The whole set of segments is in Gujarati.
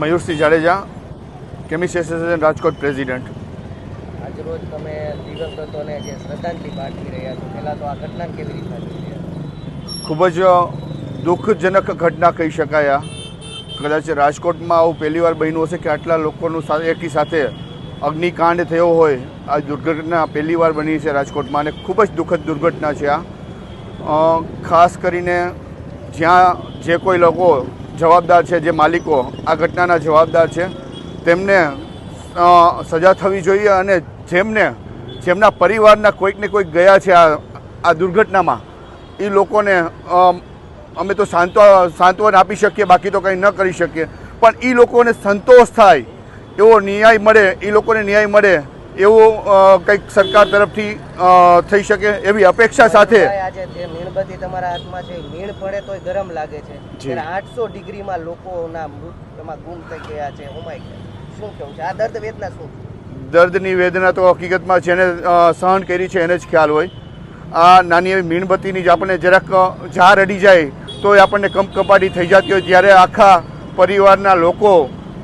Mayursinh Jadeja chemist association Rajkot president. આજરોજ તમે દિવંગતોને જે શ્રદ્ધાંજલિ પાઠવી રહ્યા છો પહેલાં તો આ ઘટના કેવી છો? ખૂબ જ દુઃખજનક ઘટના કહી શકાય કદાચ રાજકોટમાં આવું પહેલીવાર બન્યું હશે કે આટલા લોકોનું એકી સાથે અગ્નિકાંડ થયો હોય. આ દુર્ઘટના પહેલીવાર બની છે રાજકોટમાં અને ખૂબ જ દુઃખદ દુર્ઘટના છે આ. ખાસ કરીને જ્યાં જે કોઈ લોકો જવાબદાર છે જે માલિકો આ ઘટનાના જવાબદાર છે. તેમને સજા થવી જોઈએ અને જેમને, જેમના પરિવારના કોઈકને કોઈક ગયા છે આ આ દુર્ઘટનામાં એ લોકોને અમે તો સાંત્વ, સાંત્વન આપી શકીએ, બાકી તો કંઈ ન કરી શકીએ. પણ એ લોકોને સંતોષ થાય, એવો ન્યાય મળે એ લોકોને ન્યાય મળે એવું કંઈક સરકાર તરફથી થઈ શકે એવી અપેક્ષા સાથે? આજે જે મીણબત્તી તમારા હાથમાં છે મીણ પડે તોય ગરમ લાગે છે. આઠસો ડિગ્રીમાં લોકોના મૃત્યુમાં ગુમ થઈ ગયા છે. શું કેવું છે? આ દર્દ વેદના શું? દર્દની વેદના તો હકીકતમાં જેને સહન કરી છે એને જ ખ્યાલ હોય. આ નાની એવી મીણબત્તીની જ આપણને જરાક ઝાર અડી જાય તો એ આપણને કંપકપાટી થઈ જતી હોય. જ્યારે આખા પરિવારના લોકો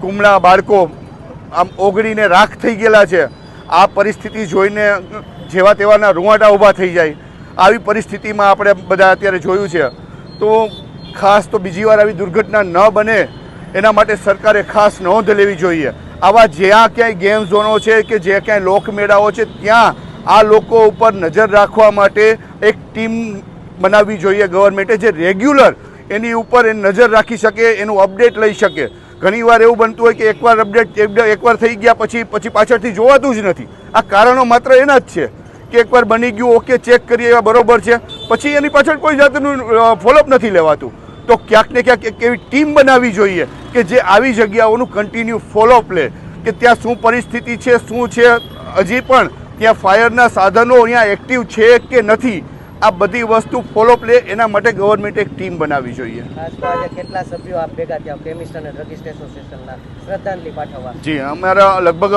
કુમળા બાળકો આમ ઓગળીને રાખ થઈ ગયેલા છે આ પરિસ્થિતિ જોઈને જેવા તેવાના રૂવાટા ઊભા થઈ જાય. આવી પરિસ્થિતિમાં આપણે બધા અત્યારે જોયું છે. તો ખાસ તો બીજી વાર આવી દુર્ઘટના ન બને, એના માટે સરકારે ખાસ નોંધ લેવી જોઈએ. આવા જ્યાં ક્યાંય ગેમ ઝોનો છે કે જે ક્યાંય લોકમેળાઓ છે, ત્યાં આ લોકો ઉપર નજર રાખવા માટે એક ટીમ બનાવવી જોઈએ ગવર્મેન્ટે, જે રેગ્યુલર એની ઉપર એ નજર રાખી શકે, એનું અપડેટ લઈ શકે. ઘણીવાર એવું બનતું હોય કે એકવાર અપડેટ એકવાર થઈ ગયા પછી પછી પાછળથી જોવાતું જ નથી. આ કારણો માત્ર એના જ છે કે એકવાર બની ગયું ઓકે ચેક કરીએ એવા બરોબર છે. પછી એની પાછળ કોઈ જાતનું ફોલોઅપ નથી લેવાતું. તો ક્યાંક ને ક્યાંક એક એવી ટીમ બનાવવી જોઈએ કે જે આવી જગ્યાઓનું કન્ટિન્યુ ફોલોઅપ લે કે ત્યાં શું પરિસ્થિતિ છે, શું છે, હજી પણ ત્યાં ફાયરના સાધનો અહીંયા એક્ટિવ છે કે નથી. આ બધી વસ્તુ ફોલોઅપ લે એના માટે ગવર્મેન્ટે એક ટીમ બનાવવી જોઈએ. કેટલા સભ્યો આપ ભેગા થયા? કેમિસ્ટ અને ડ્રગિસ્ટ એસોસિએશનના શ્રદ્ધાંજલિ પાઠવવા. જી અમારા લગભગ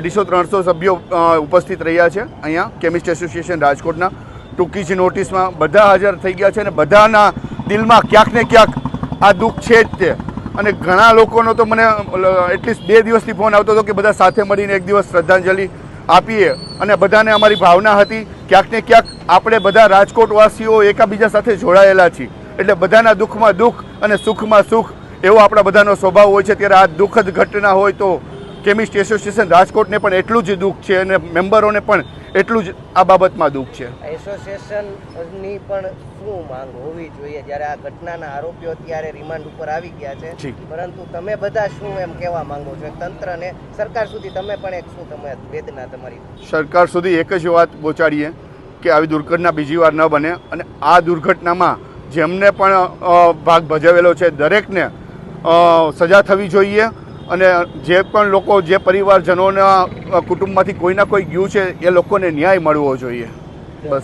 અઢીસો ત્રણસો સભ્યો ઉપસ્થિત રહ્યા છે અહીંયા કેમિસ્ટ એસોસિએશન રાજકોટના. ટૂંકી નોટિસમાં બધા હાજર થઈ ગયા છે અને બધાના દિલમાં ક્યાંક ને ક્યાંક આ દુઃખ છે જ તે. અને ઘણા લોકોનો તો મને એટલીસ્ટ બે દિવસથી ફોન આવતો હતો કે બધા સાથે મળીને એક દિવસ શ્રદ્ધાંજલિ આપીએ અને બધાને અમારી ભાવના હતી ક્યાંક ને ક્યાંક આપણે બધા રાજકોટવાસીઓ એકાબીજા સાથે જોડાયેલા છીએ. એટલે બધાના દુઃખમાં દુઃખ અને સુખમાં સુખ એવો આપણા બધાનો સ્વભાવ હોય છે. ત્યારે આ દુઃખદ ઘટના હોય તો કેમિસ્ટ એસોસિએશન રાજકોટને પણ એટલું જ દુઃખ છે અને મેમ્બરોને પણ એટલું જ આ બાબતમાં દુઃખ છે. એસોસિએશનની પણ શું માંગ હોવી જોઈએ? જ્યારે આ ઘટનાના આરોપીઓ અત્યારે રિમાન્ડ ઉપર આવી ગયા છે. પરંતુ તમે બધા શું એમ કહેવા માંગો છો? તંત્રને સરકાર સુધી તમે પણ એક શું તમે વેદના તમારી? સરકાર સુધી એક જ વાત પહોંચાડીએ કે આવી દુર્ઘટના બીજી વાર ન બને અને આ દુર્ઘટનામાં જેમને પણ ભાગ ભજવેલો છે દરેકને સજા થવી જોઈએ. અને જે પણ લોકો, જે પરિવારજનોના કુટુંબમાંથી કોઈના કોઈ ગયું છે, એ લોકોને ન્યાય મળવો જોઈએ. બસ.